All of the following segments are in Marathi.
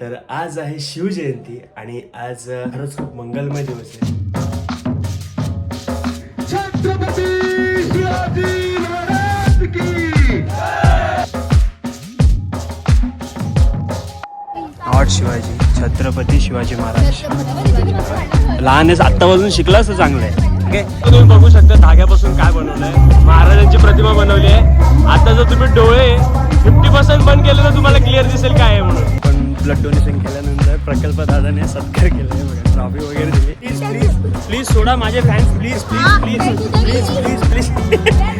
तर आज आहे शिवजयंती आणि आज खरंच खूप मंगलमय दिवस आहे. छत्रपती शिवाजी महाराज की. आठ शिवाजी छत्रपती शिवाजी महाराज. लहान आत्तापासून शिकला असं चांगलं आहे. ठीक आहे तुम्ही बघू शकता धाग्यापासून काय बनवलंय. महाराजांची प्रतिमा बनवली आहे. आता जर तुम्ही डोळे फिफ्टी पर्सेंट बंद केले तर तुम्हाला क्लिअर दिसेल काय आहे म्हणून. ब्लड डोनेशन केल्यानंतर प्रकल्प दादाने सत्कार केला आहे बघा. ट्रॉफी वगैरे दिली. प्लीज प्लीज प्लीज सोडा माझे fans please please please please please please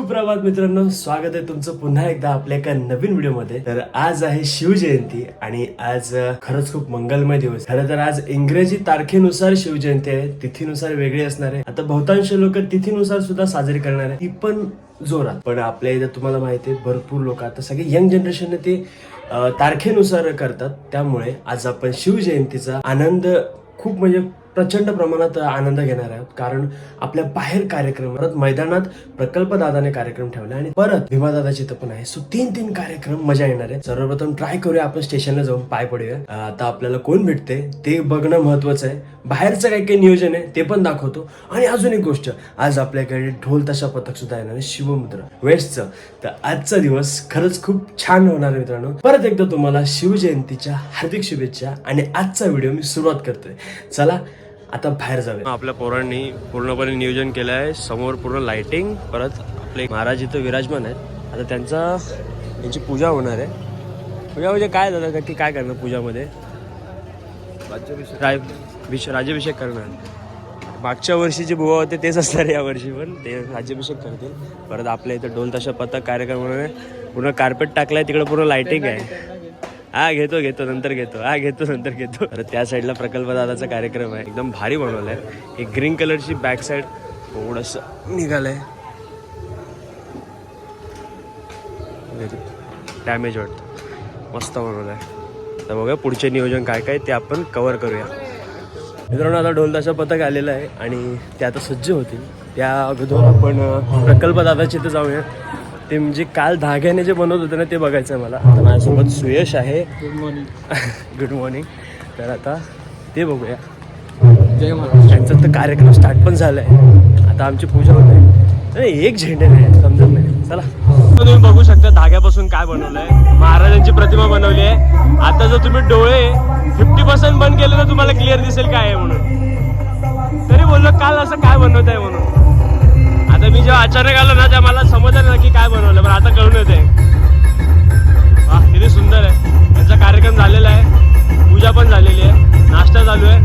सुप्रभात मित्रांनो स्वागत आहे तुमचं पुन्हा एकदा आपल्या एका नवीन व्हिडिओमध्ये. तर आज आहे शिवजयंती आणि आज खरंच खूप मंगलमय दिवस. खरं तर आज इंग्रजी तारखेनुसार शिवजयंती आहे तिथीनुसार वेगळी असणार आहे. आता बहुतांश लोक तिथीनुसार सुद्धा साजरी करणार आहे. ती पण जोरात. पण आपल्या इथं तुम्हाला माहिती आहे भरपूर लोक आता सगळे यंग जनरेशनने ते तारखेनुसार करतात. त्यामुळे आज आपण शिवजयंतीचा आनंद खूप म्हणजे प्रचंड प्रमाणात आनंद घेणार आहोत. कारण आपल्या बाहेर कार्यक्रम परत मैदानात प्रकल्प दादाने कार्यक्रम ठेवला आणि परत भीमा दादाची इथं पण आहे. सो तीन तीन कार्यक्रम मजा येणार आहे. सर्वप्रथम ट्राय करूया आपण स्टेशनला जाऊन पाय पडूया. आता आपल्याला कोण भेटते ते बघणं महत्वाचं आहे. बाहेरचं काही काही नियोजन आहे ते पण दाखवतो. आणि अजून एक गोष्ट आज आपल्याकडे ढोल तशा पथक सुद्धा येणार आहे शिवमुद्रा. वेस्टचं. तर आजचा दिवस खरंच खूप छान होणार आहे मित्रांनो. परत एकदा तुम्हाला शिवजयंतीच्या हार्दिक शुभेच्छा आणि आजचा व्हिडिओ मी सुरुवात करतोय. चला आता बाहेर जाऊया. आपल्या पोरांनी पूर्णपणे नियोजन केलं आहे. समोर पूर्ण लाइटिंग परत आपले महाराज इथं विराजमान आहेत. आता त्यांचा त्यांची पूजा होणार आहे. पूजा म्हणजे काय झालं नक्की काय करणार पूजामध्ये? राय राज्याभिषेक करणार. मागच्या वर्षी जे बुवा होते तेच असणार या वर्षी पण. ते राज्याभिषेक करतील. परत आपल्या इथं ढोल तशा पथक कार्यक्रम होणार पूर्ण कार्पेट टाकलाय तिकडे पूर्ण लाइटिंग आहे. हा घेतो घेतो नंतर घेतो. हा घेतो नंतर घेतो. तर त्या साईडला प्रकल्प दादाचा कार्यक्रम आहे. एकदम भारी बनवलाय. एक ग्रीन कलरची बॅक साईड थोडस निघालंय. डॅमेज वाटतं. मस्त बनवलाय. तर बघा पुढचे नियोजन काय काय ते आपण कव्हर करूया. मित्रांनो आता ढोलताशा पथक आलेलं आहे आणि ते आता सज्ज होतील. त्या अगोदर आपण प्रकल्प दादाची इथं जाऊया. ते म्हणजे काल धाग्याने जे बनवत होते ना ते बघायचं आहे मला. आता माझ्यासोबत सुयश आहे. गुड मॉर्निंग गुड मॉर्निंग तर आता ते बघूया. त्यांचा तर कार्यक्रम स्टार्ट पण झालाय. आता आमची पूजा होते. नाही एक झेंडे नाही समजत नाही. चला. तुम्ही बघू शकता धाग्यापासून काय बनवलंय. महाराजांची प्रतिमा बनवली आहे. आता जर तुम्ही डोळे फिफ्टी पर्सेंट बंद केले तर तुम्हाला क्लिअर दिसेल काय आहे म्हणून. तरी बोललो काल असं काय बनवत आहे म्हणून? आता मी जेव्हा अचानक आलो ना तेव्हा मला समजलं ना की काय बनवलं पण आता कळून येते वा किती सुंदर आहे. त्यांचा कार्यक्रम झालेला आहे. पूजा पण झालेली आहे. नाश्ता चालू आहे.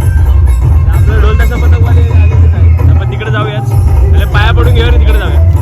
आपलं ढोल तसं पथकवाले आलेलेच तिकडे जाऊयाच पहिले पाया पडून घेऊया तिकडे जाऊया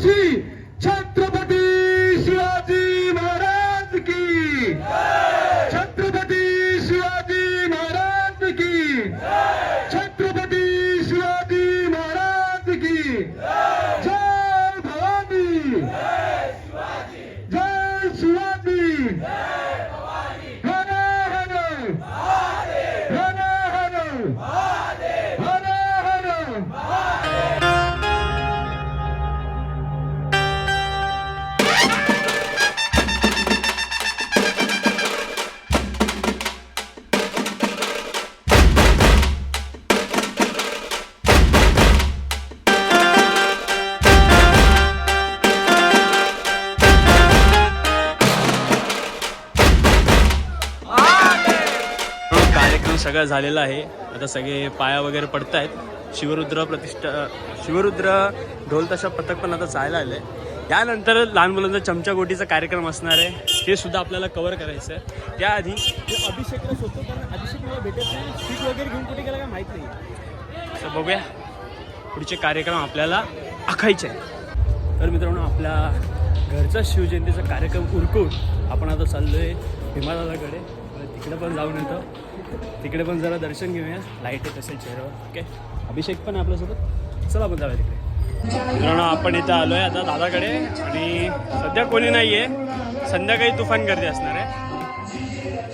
sí, सगळं झालेलं आहे. आता सगळे पाया वगैरे पडत आहेत शिवरुद्र प्रतिष्ठा शिवरुद्र ढोल तशा पथक पण आता जायला आले. त्यानंतर लहान मुलांचा चमचा गोटीचा कार्यक्रम असणार आहे. ते सुद्धा आपल्याला कव्हर करायचं आहे त्याआधी ते अभिषेकला शोधतो कारण अभिषेक मला भेटत नाही. सीट वगैरे घेऊन कुठे गेला काय माहीत नाही. तर बघूया. पुढचे कार्यक्रम आपल्याला आखायचे आहे तर मित्रांनो आपल्या घरचा शिवजयंतीचा कार्यक्रम उरकून आपण आता चाललोय हिमालयाकडे तिकडे पण जाऊन येतो. तिकडे पण जरा दर्शन घेऊया. लाइट येत असेल चेहऱ्यावर. ओके अभिषेक पण आहे आपल्यासोबत. चला आपण जाऊया तिकडे. मित्रांनो आपण इथं आलो आहे आता दादाकडे आणि सध्या कोणी नाही आहे संध्याकाळी तुफान गर्दी असणार आहे.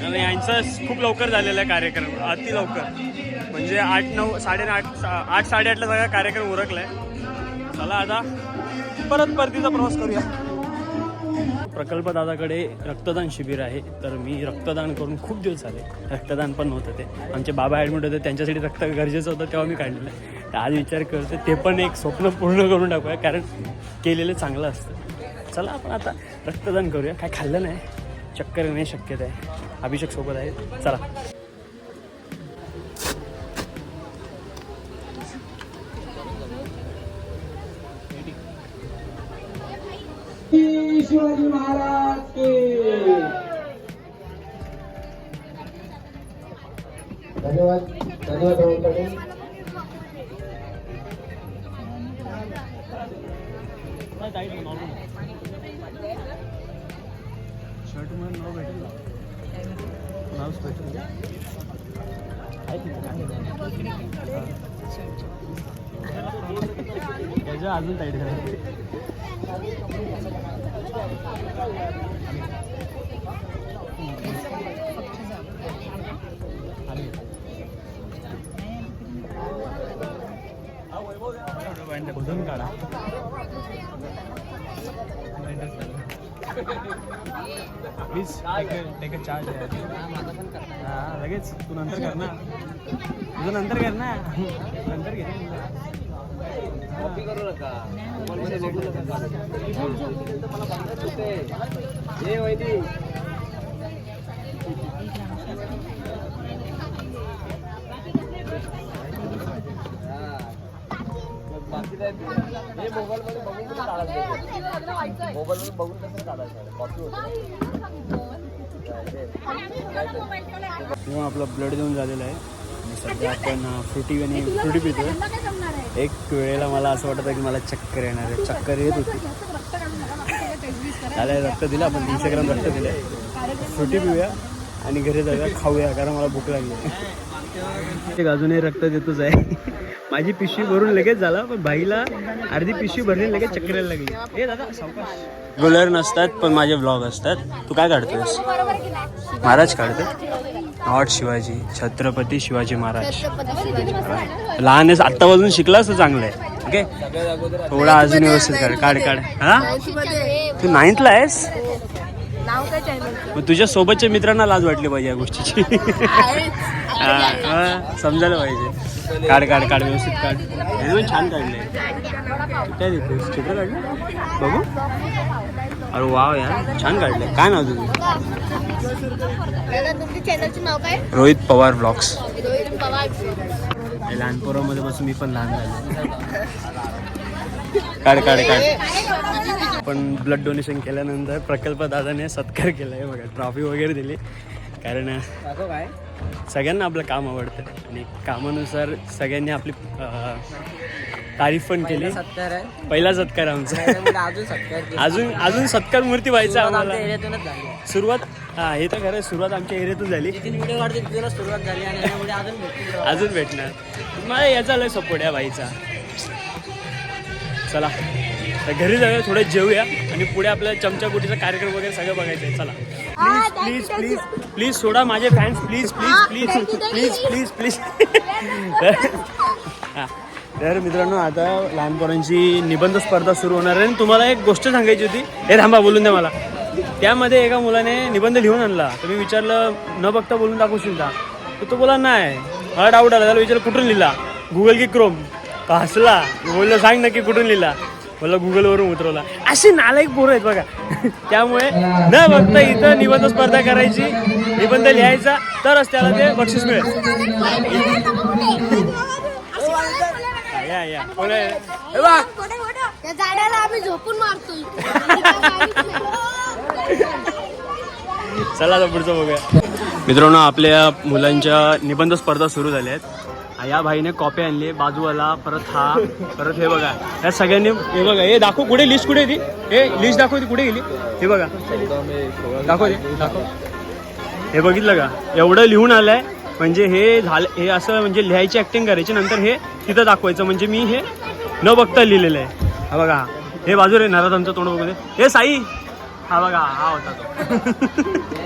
आणि यांचा खूप लवकर झालेला आहे कार्यक्रम अति लवकर. म्हणजे आठ नऊ साडेआठ आठ साडेआठला सगळा कार्यक्रम उरकला आहे चला आता परत परतीचा प्रवास करूया. प्रकल्प दादाकडे रक्तदान शिबिर आहे. तर मी रक्तदान करून खूप दिवस झाले. रक्तदान पण होतं ते आमचे बाबा ॲडमिट होते. त्यांच्यासाठी रक्त गरजेचं होतं तेव्हा मी काढलेलं आहे. तर आज विचार करतो ते पण एक स्वप्न पूर्ण करून टाकूया. कारण केलेलं चांगलं असतं. चला आपण आता रक्तदान करूया. काय खाल्लं नाही. चक्कर येण्याची शक्यता आहे. अभिषेक सोबत आहे. चला. शिवाजी महाराज के। धन्यवाद धन्यवाद राऊतांनी. शर्टमध्ये नाव भेटेल नाव भेटेल त्याच्या अजून टाईट कुठून काढा प्लीज टेक अ चार्ज हां लगेच तू नंतर कर ना तुझं नंतर कर ना नंतर घे किंवा आपलं ब्लड देऊन झालेलं आहे. आणि सध्या आपण फ्रुटी आणि फ्रुटी पितो. एक वेळेला मला असं वाटतं की मला चक्कर येणार आहे. चक्कर येत होती. आले रक्त दिलं आपण. तीनशे ग्राम रक्त दिलं फ्रुटी पिऊया आणि घरी जाऊया खाऊया कारण मला भूक लागली. अजूनही रक्त देतोच आहे. माझी पिशवी भरून लगेच झाला पण बाईला अर्धी पिशवी भरली लगेच चक्करायला लागली. हे दादा सावकाश. गुलर नसतात पण माझे ब्लॉग असतात. तू काय काढतोयस? महाराज काढतो नॉट शिवाजी छत्रपती शिवाजी महाराज. लहान आहेस आत्तापासून शिकलास तर चांगलं आहे ओके थोडा अजून व्यवस्थित काढ काढ काढ. हा? तू नाईन्थला आहेस? नाव काय मग तुझ्या सोबतच्या मित्रांना लाज वाटली पाहिजे या गोष्टीची. हा, समजायला पाहिजे. काढ काढ काढ व्यवस्थित काढ. पण छान काढले काय देतोस चित्र काढलं? बघू. अरे वाव यार छान काढले काय नाव तुझं? रोहित पवार ब्लॉग्स. पवार. लहान पोरामध्ये बसून मी पण लहान झालो. काढ काढ काढ. आपण ब्लड डोनेशन केल्यानंतर प्रकल्प दादाने सत्कार केला आहे बघा ट्रॉफी वगैरे दिली. कारण सगळ्यांना आपलं काम आवडतं. आणि कामानुसार सगळ्यांनी आपली तारीफ पण केली. पहिला सत्कार आमचा. अजून केला. अजून अजून सत्कार मूर्ती व्हायचा आम्हाला. सुरुवात हा हे तर खरं सुरुवात आमच्या एरियातून झाली. सुरुवात झाली अजून भेटणार. मला याचा लय सपोर्ट आहे बाईचा चला. तर घरी जाऊया थोडं जेवूया आणि पुढे आपल्याला चमचा गुटीचा कार्यक्रम वगैरे सगळं बघायचं आहे. चला. प्लीज प्लीज प्लीज प्लीज सोडा माझे fans please please please please please please हां. तर मित्रांनो आता लहान पोरांची निबंध स्पर्धा सुरू होणार आहे. आणि तुम्हाला एक गोष्ट सांगायची होती. हे थांबा बोलून द्या मला. त्यामध्ये एका मुलाने निबंध लिहून आणला. तर मी विचारलं न बघता बोलून दाखवशील का? तर तो बोला नाही. मला डाऊट आला त्याला विचारलं कुठून लिहिला? गुगल की क्रोम तो हसला? बोललो सांग नक्की कुठून लिहिला? मला गुगलवरून उतरवला. अशी नालायक पोरं आहेत बघा. त्यामुळे न बघता इथं निबंध स्पर्धा करायची निबंध लिहायचा तरच त्याला ते बक्षीस मिळेल. या या. झोपून चला पुढचं बघूया. मित्रांनो आपल्या मुलांच्या निबंध स्पर्धा सुरू झाल्या आहेत. या भाईने कॉपी आणली. बाजूवाला परत हा परत हे बघा. या सगळ्यांनी हे बघा हे दाखव कुठे लिस्ट कुठे ती? हे लिस्ट दाखव ती कुठे गेली? हे बघा. दाखव दाखव. हे बघितलं का? एवढं लिहून आलंय. म्हणजे हे झालं हे असं म्हणजे लिहायची ऍक्टिंग करायची नंतर हे तिथं दाखवायचं. म्हणजे मी हे न बघता लिहिलेलं आहे. हा बघा हे. बाजू रे नाराज आमचं तोंड बघू दे. हे साई. हा बघा हा होता तो.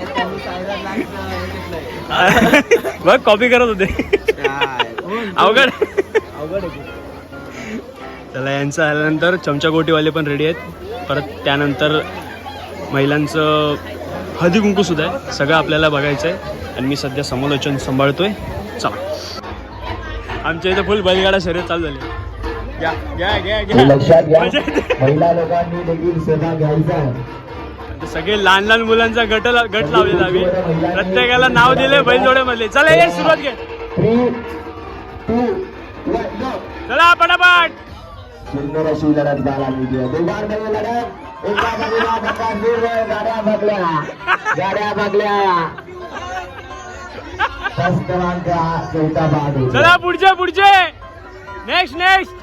बघ कॉपी करत होते. अवघड. चला यांचं आल्यानंतर चमचा गोटीवाले पण रेडी आहेत. परत त्यानंतर महिलांचं हळदी कुंकू सुद्धा आहे. सगळं आपल्याला बघायचं आहे. आणि मी सध्या समालोचन सांभाळतोय. चला. आमच्या इथे फुल बैलगाडा शर्यत चालू झाली. घ्या घ्या घ्या घ्या. घ्या. आता सगळे लहान लहान मुलांचा गट ला- गट लावलेला आम्ही. प्रत्येकाला नाव दिले बैलजोडे मधले चला ये सुरुवात घे. थ्री टू वन गो चला पटापट. सुंदर अशी लढत दोघांमध्ये लढत. एका बाजूला धक्का. दूर आहे, गाड्या बघल्या. गाड्या बघल्या. फर्स्ट क्रमांक चौथा भाग होता. चला पुढचे पुढचे. नेक्स्ट नेक्स्ट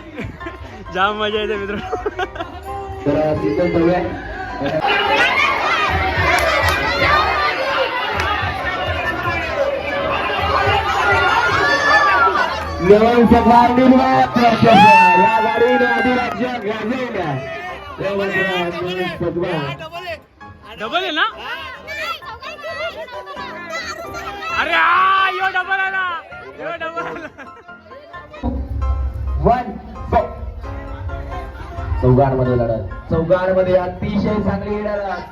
जाम मजा येते मित्र तर तिथे लेवल सगळा निर्वाह या गाडीने अधिराज्य गाजवल्या डबल आहे ना? अरे यो डबल आला यो डबल वन चौघांमध्ये लढत. चौघांमध्ये अतिशय चांगली लढत.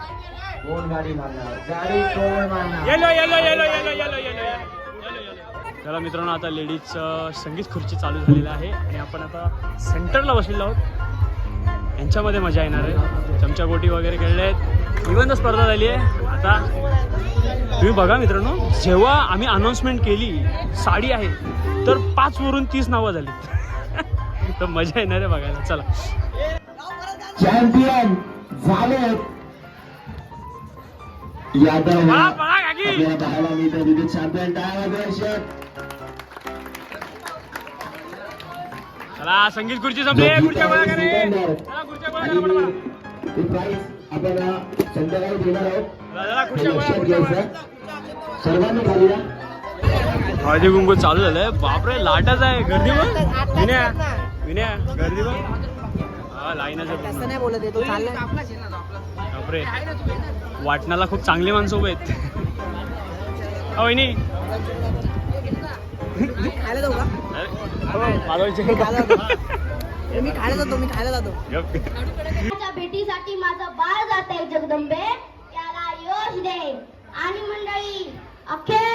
कोण गाडी मारणार. गाडी कोण मारणार? Yellow yellow yellow yellow yellow yellow yellow चला मित्रांनो आता लेडीज संगीत खुर्ची चालू झालेलं आहे आणि आपण आता सेंटरला बसलेलो आहोत. यांच्यामध्ये मजा येणार आहे. चमचा गोटी वगैरे खेळले आहेत निबंध स्पर्धा झाली आहे. आता तुम्ही बघा मित्रांनो जेव्हा आम्ही अनाऊन्समेंट केली साडी आहे तर पाच वरून तीस नावं झाली. तर मजा येणार आहे बघायला. चला. चॅम्पियन झाले यादव. आपल्याला पाहायला मिळतं. तिथे चॅम्पियन टाळा दर्शक. चला संगीत खुर्ची संपली. खुर्च्या गोळा करा. रे. चला खुर्च्या गोळा करा पटापट. हे प्राईज आपल्याला संध्याकाळी देणार आहोत. चला, चला, खुर्च्या गोळा, लक्षात खुर्च्या गोळा. घ्यायचं सर्वांनी खाली या. हळदी कुंकू चालू झालंय. बापरे लाटच आहे. गर्दी बघ विनया. विनया गर्दी बघ हा लाईनच आहे पूर्ण. नाही बोलत आहे तो चाललाय. बापरे. वाटण्याला खूप चांगली माणसं उभे आहेत. अहो. मी खायला जातो मी खायला जातो भेटीसाठी माझं बाळ जात आहे जगदंबे. त्याला यश दे. आणि मंडळी अखेर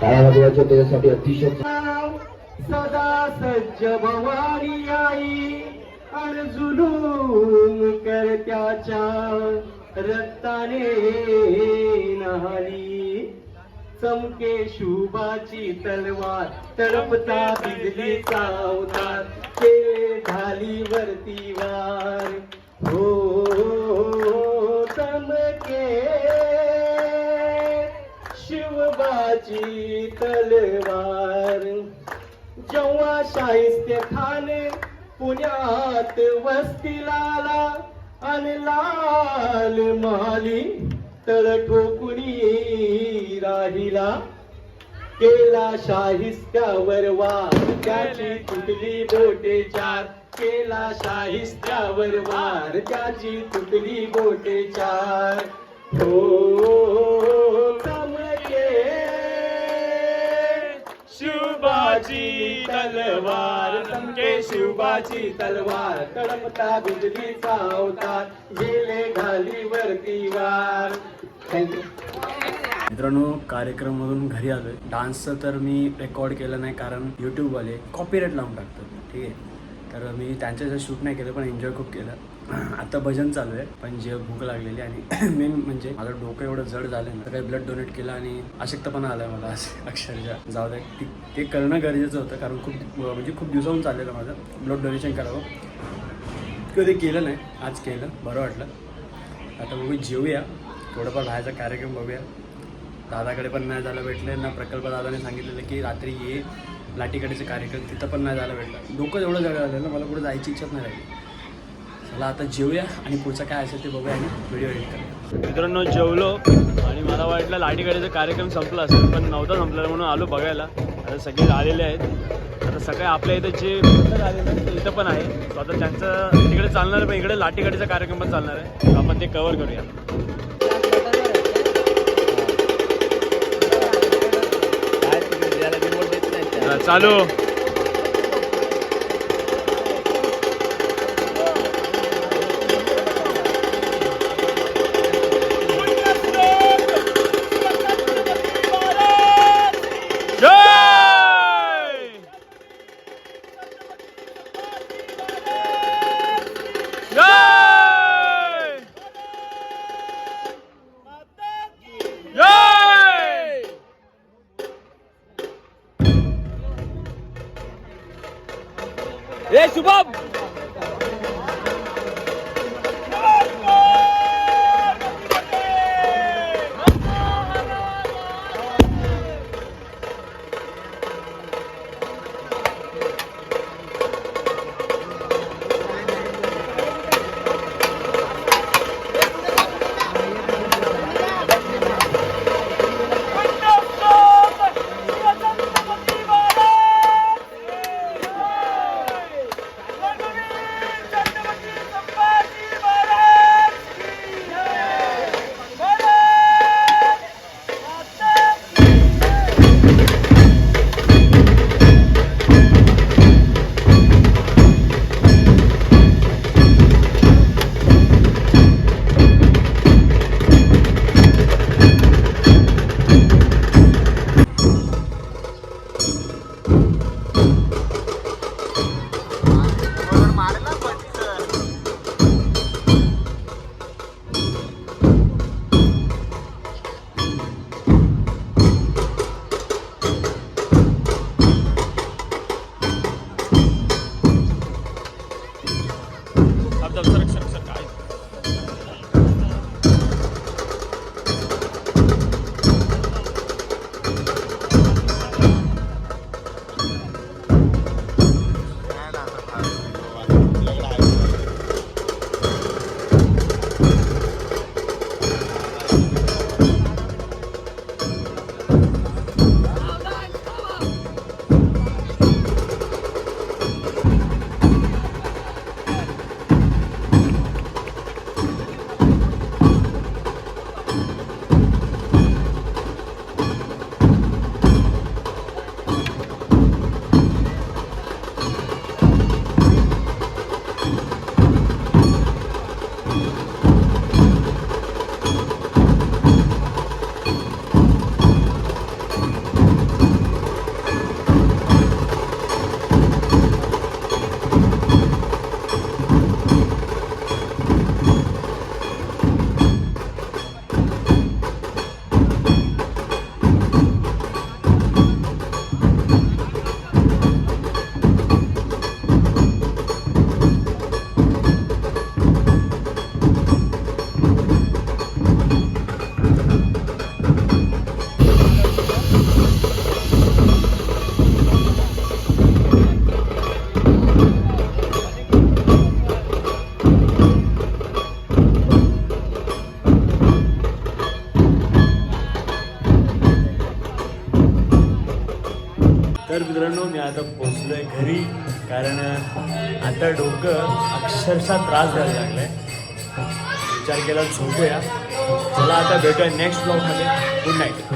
काळा वाजवायच्या त्याच्यासाठी अतिशय सदा सज्ज भवानी आई. आणि जुलूम करत्याच्या रक्ताने नहाली. चमके शुभाची तलवार तडपता बिजलीचा अवतार ते झाली वरती वार. हो, हो, हो, हो चमके शिवबाची तलवार जेव्हा शाहिस्ते खाने पुण्यात वस्तीला आला आणि लाल माली तळ ठोकुणी राहिला केला शाहिस्त्यावर वार त्याची तुटली बोटे चार केला शाहिस्त्यावर वार त्याची तुटली बोटे चार हो चमके शिवबाची तलवार चमके शिवबाची तलवार तडपता बिजलीचा अवतार गेले घाली वरती वार मित्रांनो कार्यक्रममधून घरी आलोय. डान्सचं तर मी रेकॉर्ड केलं नाही कारण यूट्यूबवाले कॉपीराईट लावून टाकतात. ठीक आहे? तर मी त्यांच्या शूट नाही केलं पण एन्जॉय खूप केलं. आता भजन चालू आहे पण जे भूक लागलेली आणि मेन म्हणजे माझं डोकं एवढं जड झालं ना तर काही ब्लड डोनेट केलं आणि अशक्तपणा आलाय मला असं अक्षरशः. जाऊ दे ते- करणं गरजेचं होतं कारण खूप म्हणजे खूप दिवसाहून चाललेलं माझं ब्लड डोनेशन करावं. कधी केलं नाही आज केलं बरं वाटलं. आता बघू जेवूया थोडंफार बाहेरचा कार्यक्रम बघूया. दादाकडे पण नाही झालं भेटले ना प्रकल्प दादाने सांगितलेलं की रात्री ये लाटीकडीचे कार्यक्रम तिथं पण नाही जायला भेटलं डोकं एवढं जगं झालं ना मला कुठे जायची इच्छाच नाही राहिली. चला आता जेवूया आणि पुढचं काय असेल ते बघूया आणि व्हिडिओ एडिट करूया. मित्रांनो जेवलो आणि मला वाटलं लाटीकाडीचा कार्यक्रम संपला असेल पण नव्हता संपला. म्हणून आलो बघायला. आता सगळे आलेले आहेत. आता सकाळी आपल्या इथं जे मित्र इथं पण आहे. So आता त्यांचं तिकडे चालणार आहे पण इकडे लाटीकाडीचा कार्यक्रम पण चालणार आहे. आपण ते कवर करूया. चालू तर मित्रांनो मी आता पोचलोय घरी कारण आता डोकं अक्षरशः त्रास द्यायला लागलाय. विचार केला झोपूया. चला आता भेटूया नेक्स्ट ब्लॉगमध्ये गुड नाईट